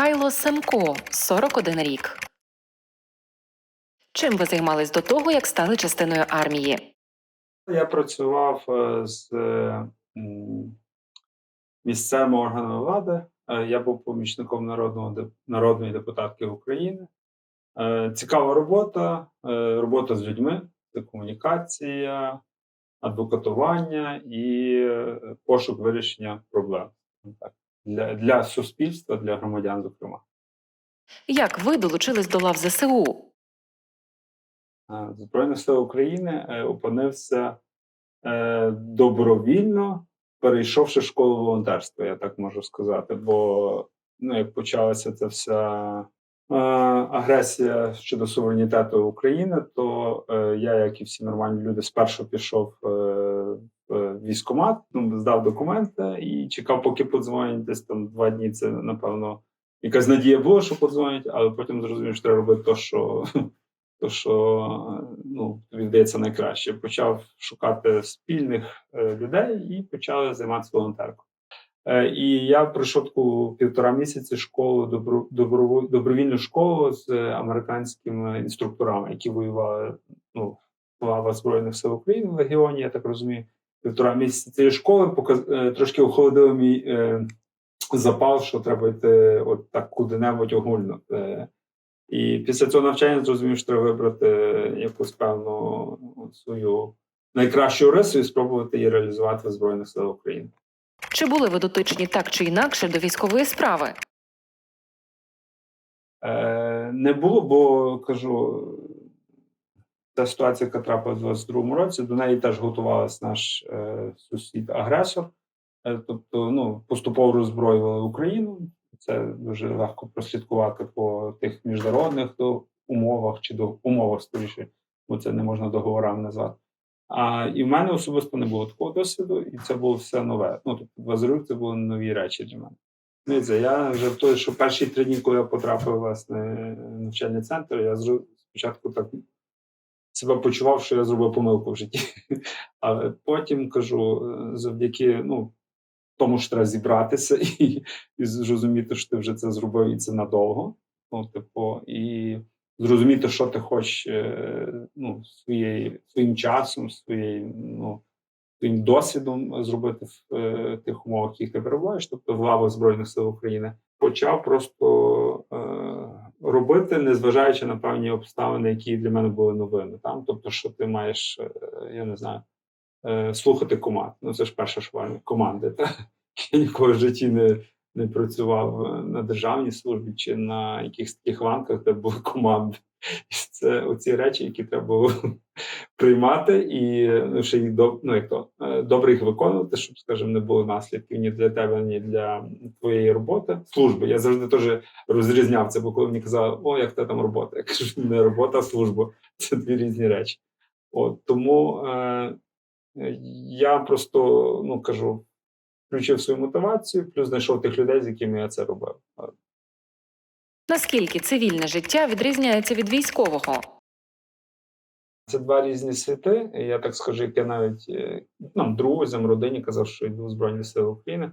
Михайло Семко, 41 рік. Чим ви займались до того, як стали частиною армії? Я працював е, з місцевими органами влади. Е, Я був помічником народного народної депутатки України. Е, Цікава робота, робота з людьми, це комунікація, адвокатування і пошук вирішення проблем так, для, для суспільства, для громадян, зокрема. Як ви долучились до лав ЗСУ? Збройних сил України е, опинився е, добровільно, перейшовши школу волонтерства, я так можу сказати. Бо ну, як почалася ця вся е, агресія щодо суверенітету України, то я, як і всі нормальні люди, спершу пішов військкомат, ну, здав документи і чекав, поки подзвонять. Десь там два дні це, напевно, якась надія була, що подзвонять, але потім зрозумів, що треба робити те, що то що ну, тобі здається найкраще. Почав шукати спільних е, людей і почали займатися волонтеркою. Е, і я пройшов таку півтора місяці школу, добро, добро, добровільну школу з е, американськими інструкторами, які воювали ну, в Збройних сил України в Легіоні, я так розумію. Півтора місяці цієї школи показ, е, трошки охолодили мій е, запал, що треба йти от так куди-небудь огульно. Е, і після цього навчання зрозумів, що треба вибрати якусь певну свою найкращу рису і спробувати її реалізувати в Збройних силах України. Чи були ви дотичні так чи інакше до військової справи? Е, не було, бо кажу, та ситуація, яка трапилася у 22-му році, до неї теж готувався наш е, сусід-агресор. Е, тобто, ну, поступово роззброювали Україну. Це дуже легко прослідкувати по тих міжнародних до умовах чи до умовах скоріше, бо це не можна договорами назвати. А і в мене особисто не було такого досвіду, і це було все нове. Ну тобто, базарюк це були нові речі для мене. Дивіться, я жартую, що перші три дні, коли я потрапив власне в навчальний центр, я спочатку так себе почував, що я зробив помилку в житті. Але потім кажу, е, завдяки ну, тому, що треба зібратися і, і зрозуміти, що ти вже це зробив, і це надовго. Ну, типу, і зрозуміти, що ти хочеш е, ну, своєю, своїм часом, своєю, ну, своїм досвідом зробити в е, тих умовах, яких ти перебуваєш, тобто в лавах Збройних сил України, почав просто е, робити, незважаючи на певні обставини, які для мене були новини. Там, тобто, що ти маєш, е, я не знаю, е, слухати команд. Ну, це ж перша шваль команди. Та? Я ніколи в житті не, не працював е, на державній службі чи на якихось таких ланках, де були команди. Це оці речі, які треба було приймати, і ну, ще їх ну, як то, е, добре їх виконувати, щоб, скажімо, не було наслідків ні для тебе, ні для твоєї роботи. Служби. Я завжди теж розрізняв це, бо коли мені казали, о, як ти там робота. Я кажу, не робота, а служба. Це дві різні речі. От тому е, я просто ну кажу, включив свою мотивацію, плюс знайшов тих людей, з якими я це робив. Наскільки цивільне життя відрізняється від військового? Це два різні світи. Я так скажу, як я навіть е, нам друзям, родині казав, що йду в Збройні Сили України.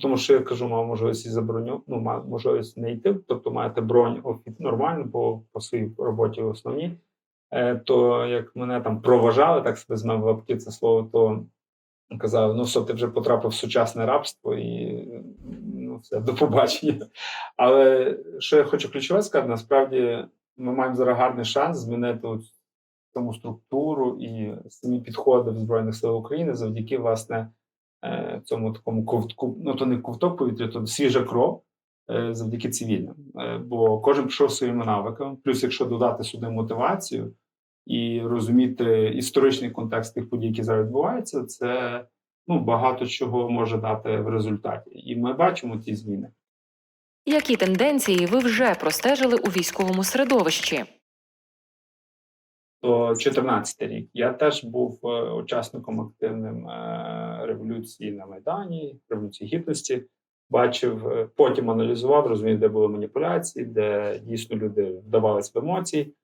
Тому що я кажу, мав можливість і заброню, ну мав можливість не йти, тобто маєте бронь нормально по, по своїй роботі основній. Е, то як мене там проважали, так себе в лапки це слово, то казали: ну все, ти вже потрапив в сучасне рабство і ну все, до побачення. Але що я хочу ключове сказати, насправді ми маємо зараз гарний шанс змінити саму структуру і самі підходи в Збройних сил України завдяки власне е, цьому такому ковтку, ну то не ковток повітря, то свіжа кров е, завдяки цивільним. Е, Бо кожен пішов своїми навиками. Плюс, якщо додати сюди мотивацію і розуміти історичний контекст тих подій, які зараз відбуваються, це ну багато чого може дати в результаті. І ми бачимо ці зміни. Які тенденції ви вже простежили у військовому середовищі? то 14 рік я теж був е, учасником активним е, революції на Майдані, революції гідності. Бачив, е, потім аналізував, розумів, де були маніпуляції, де дійсно люди вдавалися в емоції.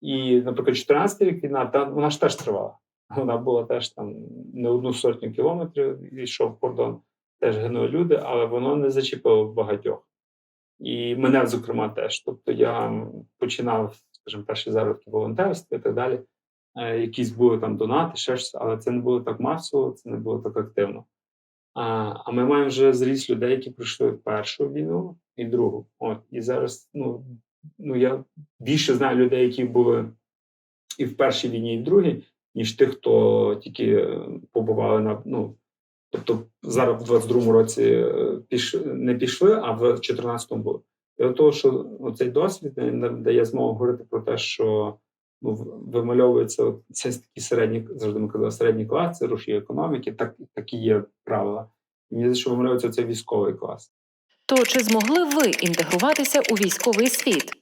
І, наприклад, 14 рік війна, та вона ж теж тривала. Вона була теж там не одну сотню кілометрів, йшов кордон, теж гинули люди, але воно не зачепило багатьох. І мене, зокрема, теж. Тобто я починав, скажімо, перші заробітки в волонтерстві і так далі. Е, Якісь були там донати, ще щось, але це не було так масово, це не було так активно. А, а ми маємо вже зріст людей, які пройшли першу війну і другу. От, і зараз, ну, ну я більше знаю людей, які були і в першій війні, і в другій, ніж тих, хто тільки е, побували на ну. Тобто зараз в 22-му році е, піш, не пішли, а в 14-му були. І от того, що цей досвід він дає змогу говорити про те, що ну, вимальовується от це такий середній, завжди ми казали, середній клас, це рушій економіки, так, такі є правила. Мені здається, що вимальовується цей військовий клас. То чи змогли ви інтегруватися у військовий світ?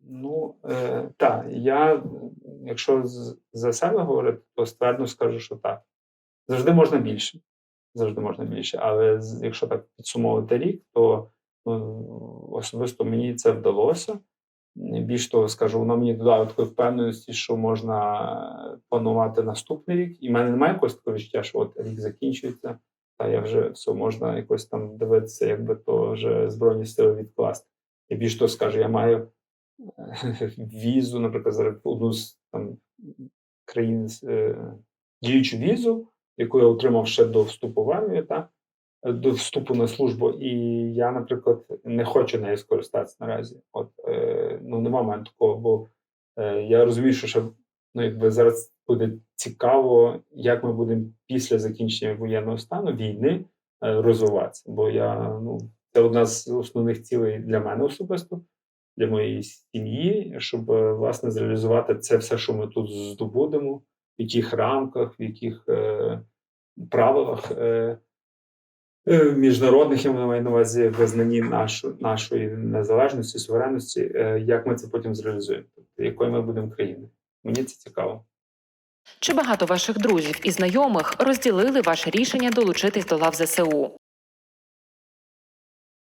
Ну, е, так, я, якщо за себе говорити, то ствердно скажу, що так. Завжди можна більше. Завжди можна більше. Але якщо так підсумовувати рік, то ну, особисто мені це вдалося. Більш того, скажу, воно мені додало такої впевненості, що можна планувати наступний рік. І в мене немає якогось такого відчуття, що от рік закінчується, та я вже все можна якось там дивитися, якби то вже збройні сили відкласти. І більш того скажу, я маю візу, наприклад, зараз одну з там країн е, діючу візу, яку я отримав ще до вступу в армію, та, е, до вступу на службу, і я, наприклад, не хочу нею скористатися наразі. От, е, ну, нема мене такого, бо е, я розумію, що ще ну, якби зараз буде цікаво, як ми будемо після закінчення воєнного стану війни е, розвиватися. Бо я ну, це одна з основних цілей для мене особисто для моєї сім'ї, щоб е, власне зреалізувати це все, що ми тут здобудемо, в яких рамках, в яких е, правилах е, е, міжнародних я маю на увазі визнанні нашу, нашої незалежності, суверенності, як ми це потім зреалізуємо, тобто якою ми будемо країною. Мені це цікаво. Чи багато ваших друзів і знайомих розділили ваше рішення долучитись до лав ЗСУ?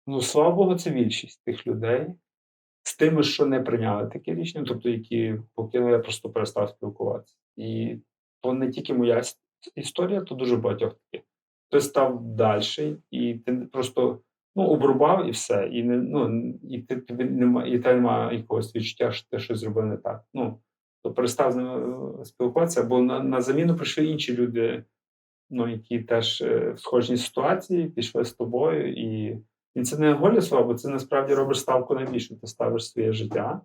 Ну, слава Богу, це більшість тих людей. З тими, що не прийняли таке рішення, тобто які покинули, я просто перестав спілкуватися. І то не тільки моя історія, то дуже багатьох таких. Хтось став далі, і ти просто ну, обрубав і все. І не ну і ти тобі немає, і те немає якогось відчуття, що ти щось зробив не так. Ну перестав з ними е, спілкуватися, бо на, на заміну прийшли інші люди, ну які теж е, в схожій ситуації пішли з тобою і. І це не голі слова, бо це насправді робиш ставку на більше. Ти ставиш своє життя.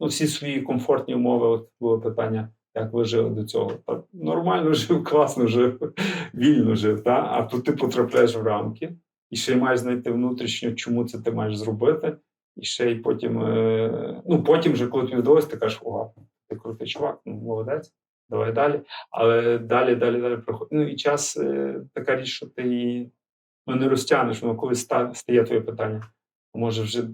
Ну, всі свої комфортні умови. От було питання, як ви жили до цього. Та нормально жив, класно жив, вільно жив. Та? А тут ти потрапляєш в рамки, і ще й маєш знайти внутрішньо, чому це ти маєш зробити. І ще й потім, е, ну потім, вже, коли тобі вдалося, ти кажеш, о, ти крутий чувак, ну молодець, давай далі. Але далі, далі, далі проходить. Ну і час е, така річ, що ти її ну, не розтягнеш, воно коли стає твоє питання. Може вже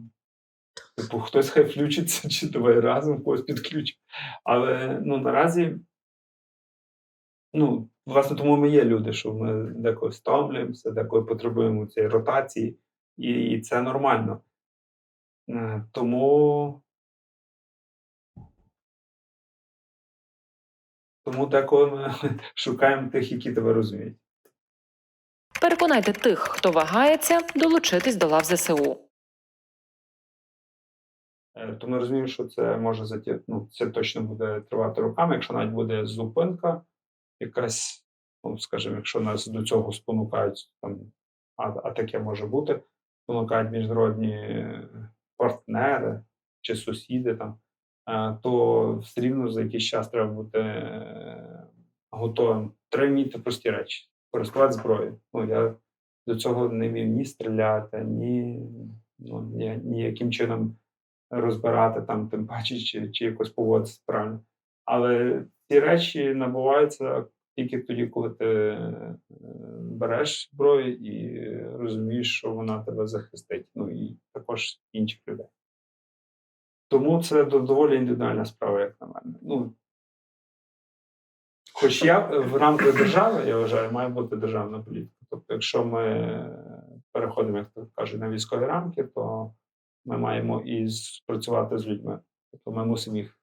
типу, хтось хай включиться, чи давай разом когось підключимо. Але ну, наразі, ну, власне, тому ми є люди, що ми деколи стомлюємося, деколи потребуємо цієї ротації, і, і це нормально. Е, Тому. Тому деколи ми шукаємо тих, які тебе розуміють. Переконайте тих, хто вагається, долучитись до лав ЗСУ. Е, То ми розуміємо, що це може заті... ну, це точно буде тривати роками, якщо навіть буде зупинка, якась, ну, скажімо, якщо нас до цього спонукають, там, а, а таке може бути, спонукають міжнародні партнери чи сусіди, там, то все рівно за якийсь час треба бути е, готовим. Треба вміти прості речі, користувати зброєю. Ну, я до цього не вмів ні стріляти, ні, ну, ні, ніяким чином розбирати там, тим паче, чи, чи якось поводитися правильно. Але ці речі набуваються тільки тоді, коли ти е, береш зброю і розумієш, що вона тебе захистить. Ну і також інших людей. Тому це доволі індивідуальна справа, як на мене. Ну, хоч я в рамках держави, я вважаю, має бути державна політика. Тобто, якщо ми переходимо, як то кажуть, на військові рамки, то ми маємо і спрацювати з людьми. Тобто ми мусимо їх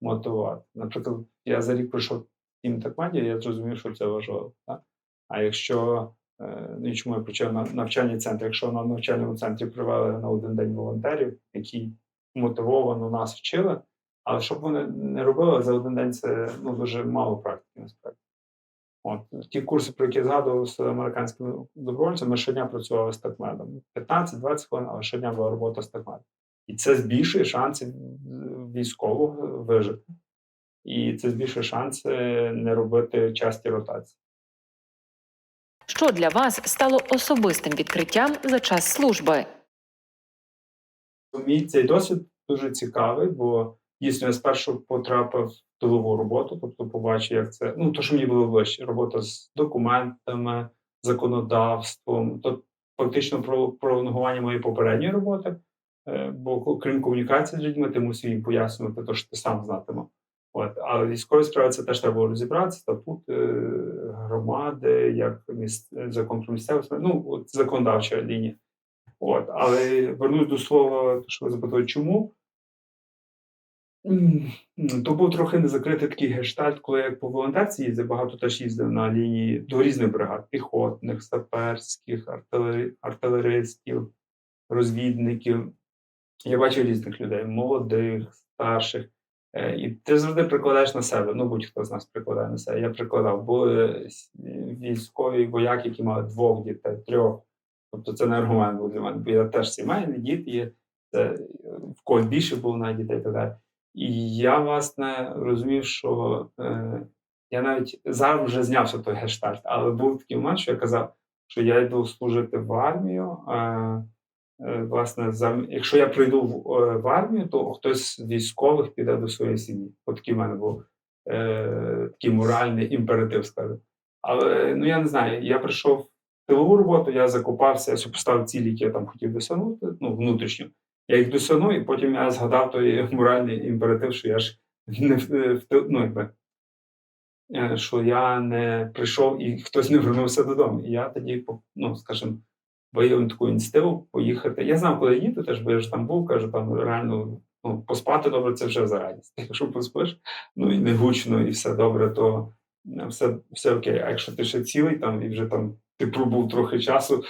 мотивувати. Наприклад, я за рік пройшов тім Такмаді, я зрозумів, що це важливо. Так? А якщо Е, Ну чому я почав на навчальний центр? Якщо на навчальному центрі привели на один день волонтерів, які мотивовано нас вчили, але щоб вони не робили за один день, це ну, дуже мало практики насправді. От ті курси, про які я згадував з американськими добровольцями, ми щодня працювали з такмедом. 15-20 хвилин, але щодня була робота з такмедом. І це збільшує шанси військового вижити. І це збільшує шанси не робити часті ротації. Що для вас стало особистим відкриттям за час служби? Мій цей досвід дуже цікавий, бо дійсно я спершу потрапив в тилову роботу, тобто побачив, як це. Ну, то, що мені було ближче, робота з документами, законодавством, то фактично про пролонгування моєї попередньої роботи. Е, Бо крім комунікації з людьми, ти мусив їм пояснювати те, що ти сам знатимеш. От, але військові справи це теж треба було розібратися, статут е, громади, як міс... закон про самоврядування, ну, от законодавча лінія. От, але вернусь до слова, що ви запитали, чому? То був трохи незакритий такий гештальт, коли я по волонтерці їздив, багато теж їздив на лінії до різних бригад: піхотних, саперських, артилери... артилеристів, розвідників. Я бачив різних людей, молодих, старших. Е, І ти завжди прикладаєш на себе. Ну, будь-хто з нас прикладає на себе. Я прикладав. Були військові вояки, які мали двох дітей, трьох. Тобто це не аргумент був для мене, бо я теж сімейний, діти є. Це в когось більше було навіть дітей і так далі. І я, власне, розумів, що е, я навіть зараз вже знявся той гештальт, але був такий момент, що я казав, що я йду служити в армію. Е, власне, якщо я прийду в, е, в армію, то хтось з військових піде до своєї сім'ї. От такий в мене був е, такий моральний імператив, скажу. Але ну я не знаю, я прийшов тилову роботу, я закопався, я поставив цілі, які я там хотів досягнути, ну, внутрішньо. Я їх досягнув, і потім я згадав той моральний імператив, що я ж не в ну, якби, е, що я не прийшов і хтось не вернувся додому. І я тоді, ну, скажімо, виявив таку ініціативу поїхати. Я знав, куди їду, теж, бо я ж там був, кажу, там реально ну, поспати добре, це вже за радість. Якщо поспиш, ну і не гучно, і все добре, то е, все, все окей. А якщо ти ще цілий там і вже там ти пробув трохи часу,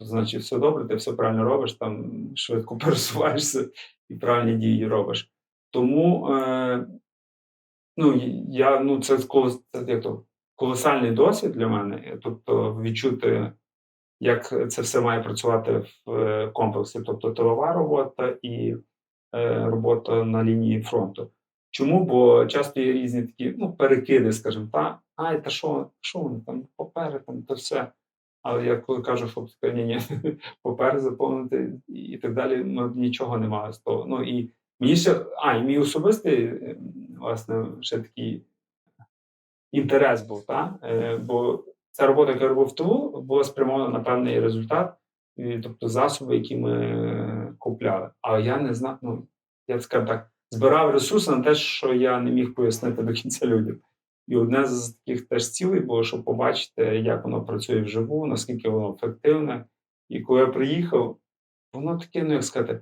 значить все добре, ти все правильно робиш, там швидко пересуваєшся і правильні дії робиш. Тому е, ну, я, ну, це, колос- як то, колосальний досвід для мене. Тобто відчути, як це все має працювати в е, комплексі, тобто тилова робота і е, робота на лінії фронту. Чому? Бо часто є різні такі ну, перекиди, скажімо, та ай, та що, що вони там, папери, там, то все. Але я коли кажу, що ні, ні, папери заповнити і так далі, ну, нічого немає з того. Ну і мені ще, а, і мій особистий, е, власне, ще такий інтерес був, та? Е, бо ця робота, яку я робив ТУ, була спрямована на певний результат, тобто засоби, які ми купляли. Але я не знав, ну, я скажу так, збирав ресурси на те, що я не міг пояснити до кінця людям. І одне з таких теж цілей було, щоб побачити, як воно працює вживу, наскільки воно ефективне. І коли я приїхав, воно таке, ну як сказати,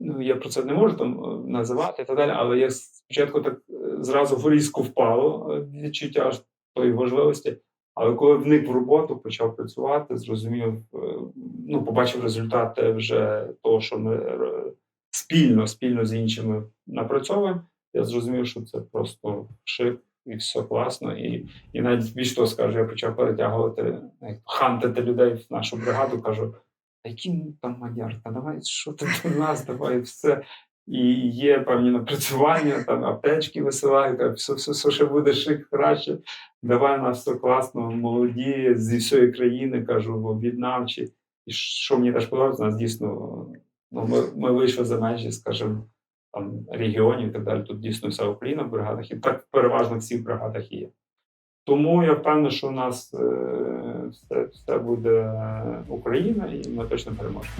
ну я про це не можу там е, називати і так далі, але я спочатку так е, зразу в різку впало е, відчуття тої важливості. Але коли вник в роботу, почав працювати, зрозумів, ну, побачив результати вже того, що ми спільно, спільно з іншими напрацьовуємо, я зрозумів, що це просто шип і все класно. І, і навіть більш того скажу, я почав перетягувати, хантити людей в нашу бригаду, кажу, «Та який ну, там мадяр, давай, що ти до нас, давай все. І є певні напрацювання, там аптечки висилають, все, все, все ще буде шик краще. Давай у нас все класно, молоді зі всієї країни, кажу, об'єднавчі. І що мені теж подобається, нас дійсно ну, ми, ми вийшли за межі, скажімо, там, регіонів і так далі. Тут дійсно вся Україна в бригадах, і так переважно всіх бригадах є. Тому я впевнений, що у нас е, все, все буде Україна, і ми точно переможемо.